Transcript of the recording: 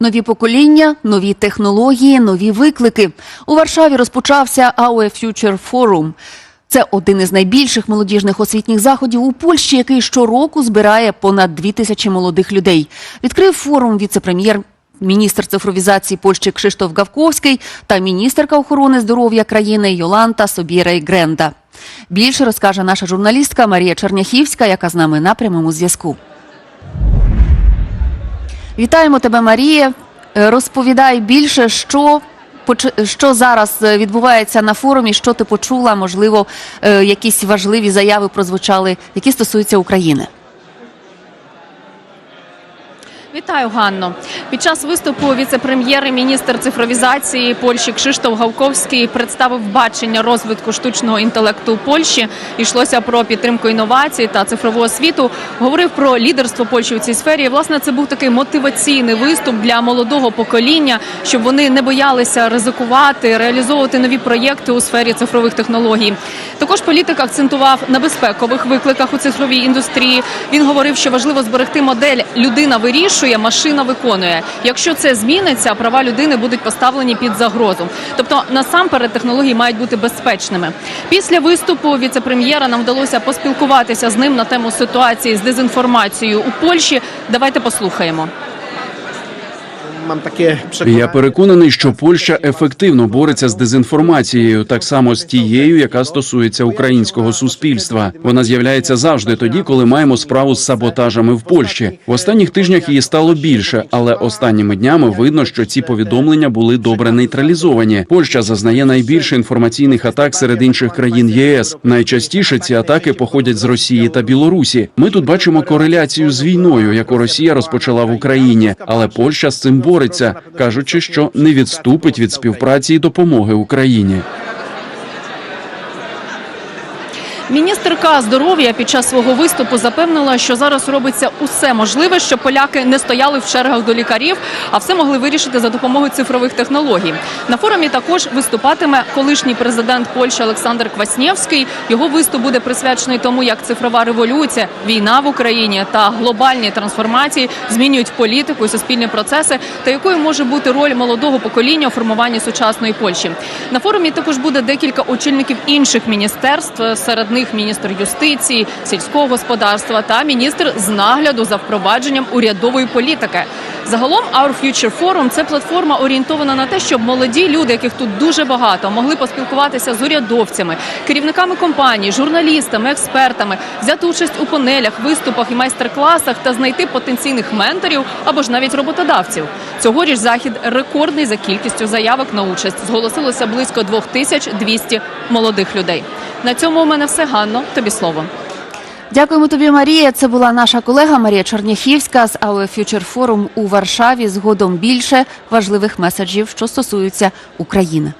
Нові покоління, нові технології, нові виклики. У Варшаві розпочався AOE Future Forum. Це один із найбільших молодіжних освітніх заходів у Польщі, який щороку збирає понад дві тисячі молодих людей. Відкрив форум віце-прем'єр. Міністр цифровізації Польщі Кшиштоф Гавковський та міністерка охорони здоров'я країни Йоланта Собірей Гренда. Більше розкаже наша журналістка Марія Черняхівська, яка з нами на прямому зв'язку. Вітаємо тебе, Марія. Е, Розповідай більше, що, що зараз е, відбувається на форумі, що ти почула, можливо, е, якісь важливі заяви прозвучали, які стосуються України. Вітаю, Ганно. Під час виступу віце-прем'єр і міністр цифровізації Польщі Кшиштоф Гавковський представив бачення розвитку штучного інтелекту у Польщі. Йшлося про підтримку інновацій та цифрову освіту. Говорив про лідерство Польщі у цій сфері. І, власне, це був такий мотиваційний виступ для молодого покоління, щоб вони не боялися ризикувати, реалізовувати нові проєкти у сфері цифрових технологій. Також політик акцентував на безпекових викликах у цифровій індустрії. Він говорив, що важливо зберегти модель людина вирішує, машина виконує. Якщо це зміниться, права людини будуть поставлені під загрозу. Тобто, насамперед, технології мають бути безпечними. Після виступу віце-прем'єра нам вдалося поспілкуватися з ним на тему ситуації з дезінформацією у Польщі. Давайте послухаємо. Mam takie. Я переконаний, що Польща ефективно бореться з дезінформацією, так само з тією, яка стосується українського суспільства. Вона з'являється завжди тоді, коли маємо справу з саботажами в Польщі. В останніх тижнях її стало більше, але останніми днями видно, що ці повідомлення були добре нейтралізовані. Польща зазнає найбільше інформаційних атак серед інших країн ЄС. Найчастіше ці атаки походять з Росії та Білорусі. Ми тут бачимо кореляцію з війною, яку Росія розпочала в Україні, але Польща з цим бореться, кажучи, що не відступить від співпраці і допомоги Україні. Міністерка здоров'я під час свого виступу запевнила, що зараз робиться усе можливе, щоб поляки не стояли в чергах до лікарів, а все могли вирішити за допомогою цифрових технологій. На форумі також виступатиме колишній президент Польщі Олександр Кваснєвський. Його виступ буде присвячений тому, як цифрова революція, війна в Україні та глобальні трансформації змінюють політику і суспільні процеси, та якою може бути роль молодого покоління у формуванні сучасної Польщі. На форумі також буде декілька очільників інших міністерств. Серед них міністр юстиції, сільського господарства та міністр з нагляду за впровадженням урядової політики. Загалом Our Future Forum – це платформа орієнтована на те, щоб молоді люди, яких тут дуже багато, могли поспілкуватися з урядовцями, керівниками компаній, журналістами, експертами, взяти участь у панелях, виступах і майстер-класах та знайти потенційних менторів або ж навіть роботодавців. Цьогоріч захід рекордний за кількістю заявок на участь. Зголосилося близько 2200 молодих людей. На цьому у мене все Ганно. Тобі слово. Дякуємо тобі, Марія. Це була наша колега Марія Черняхівська з AOE Фьючер Форум у Варшаві. Згодом більше важливих меседжів, що стосуються України.